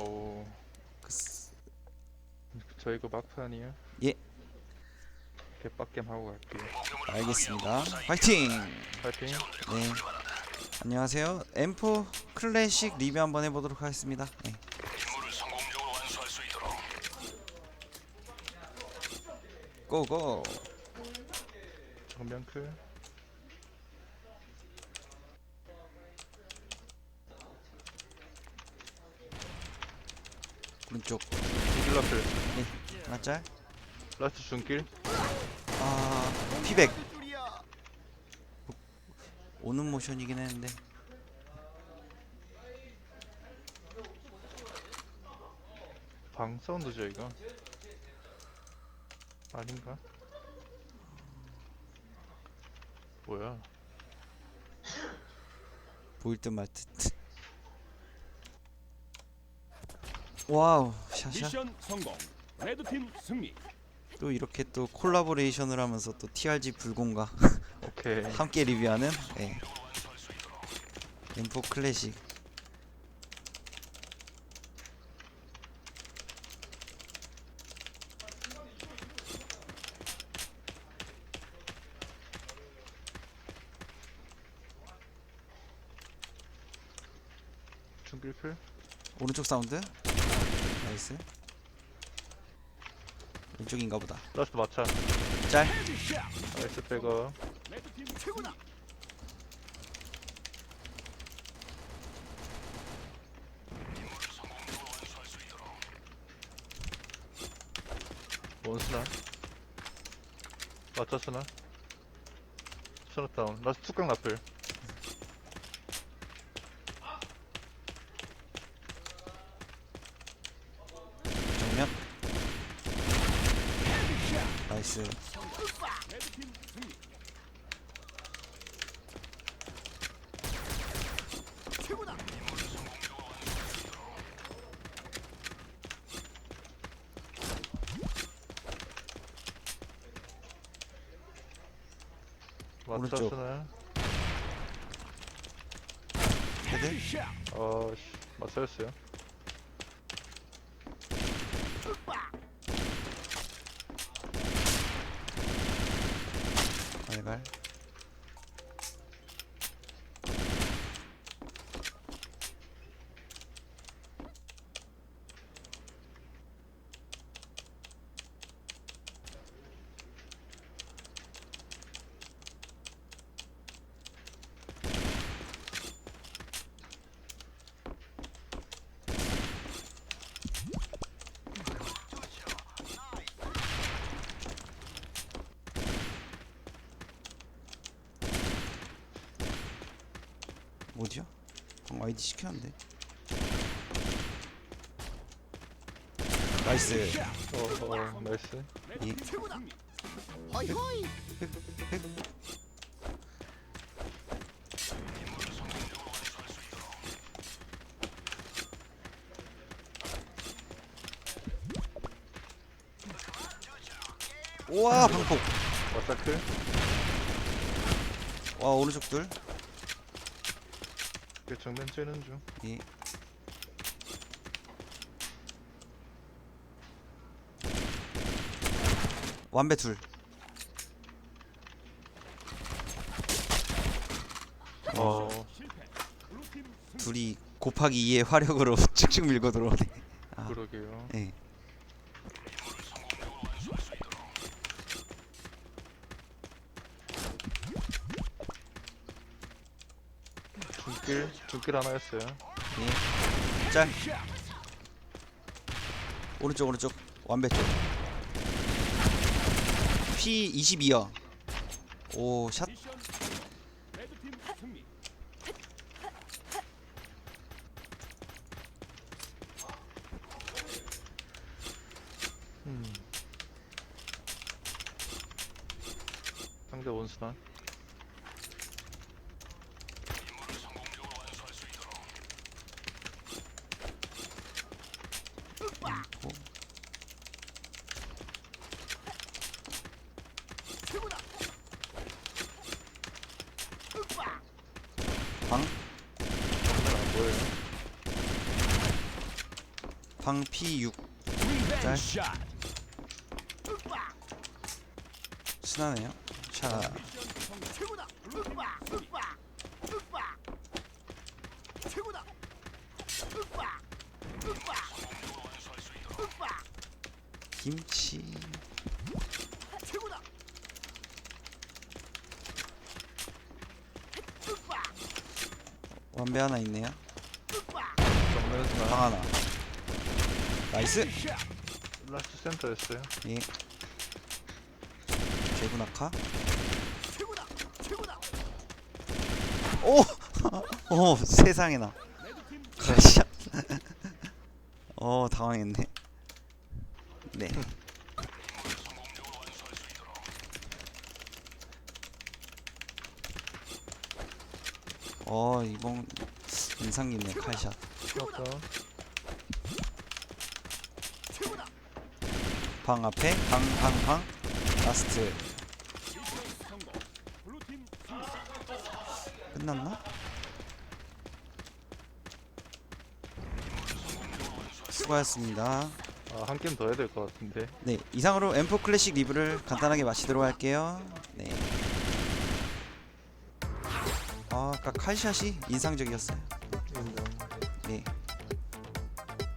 오, 그 쓰- 저 이거 막판이에요? 예. 개빡겜 하고 갈게요. 알겠습니다. 화이팅! 파이팅. 네. 안녕하세요. M4 클래식 리뷰 한번 해보도록 하겠습니다. 네. 고고. 정면 클. 오른쪽 디글라 클. 하나 짤. 라스트 중길. 아 피백. 오는 모션이긴 했는데 방 사운드죠 이거. 아닌가? 뭐야? 보일 듯 말 듯. 와우 샤샤 미션 성공. 레드팀 승리. 또 이렇게 또 콜라보레이션을 하면서 또 TRG 불공과 오케이. 함께 리뷰하는 네. M4 클래식 중길 클. 오른쪽 사운드 나이스 왼쪽인가 보다 라스트 마차. 짤 나이스 백업. 원스나. 마차 스나. 스나 다운. 라스트 툭강 라플. 정면 나이스 오른쪽. 헤드 어씨. 맞차였어요. né? 어디야? 방금 아이디 시켰는데 나이스 어, 어, 나이스. 이 승리. 우와 방폭 마차 클. 와 오른쪽 둘 그 정면 쬐는 중. 이. 완배 둘 어. 둘이 곱하기 2의 화력으로 쭉쭉 밀고 들어오네 아, 그러게요. 네. 중길, 중길 하나였어요. 예. 짤 오른쪽 오른쪽 완배 쪽 P22요 오샷. 음. 상대 원수나. 방 정면 안 보여요. 방피 6 리벤지 샷. 순하네요 자. 김치 최고다. 완배 하나 있네요 정면에서 방 하나 나이스 샷. 라스트 센터였어요. 예. 최고다. 오! 오 세상에나 레드팀 가시야 어 당황했네 네 어 이번 인상 깊네 칼샷. 최고다. 방 앞에 방방방 라스트. 끝났나? 수고하셨습니다 아, 한 게임 더 해야 될 것 같은데. 네 이상으로 M4 클래식 리뷰를 간단하게 마치도록 할게요 네 아, 아까 칼샷이 인상적이었어요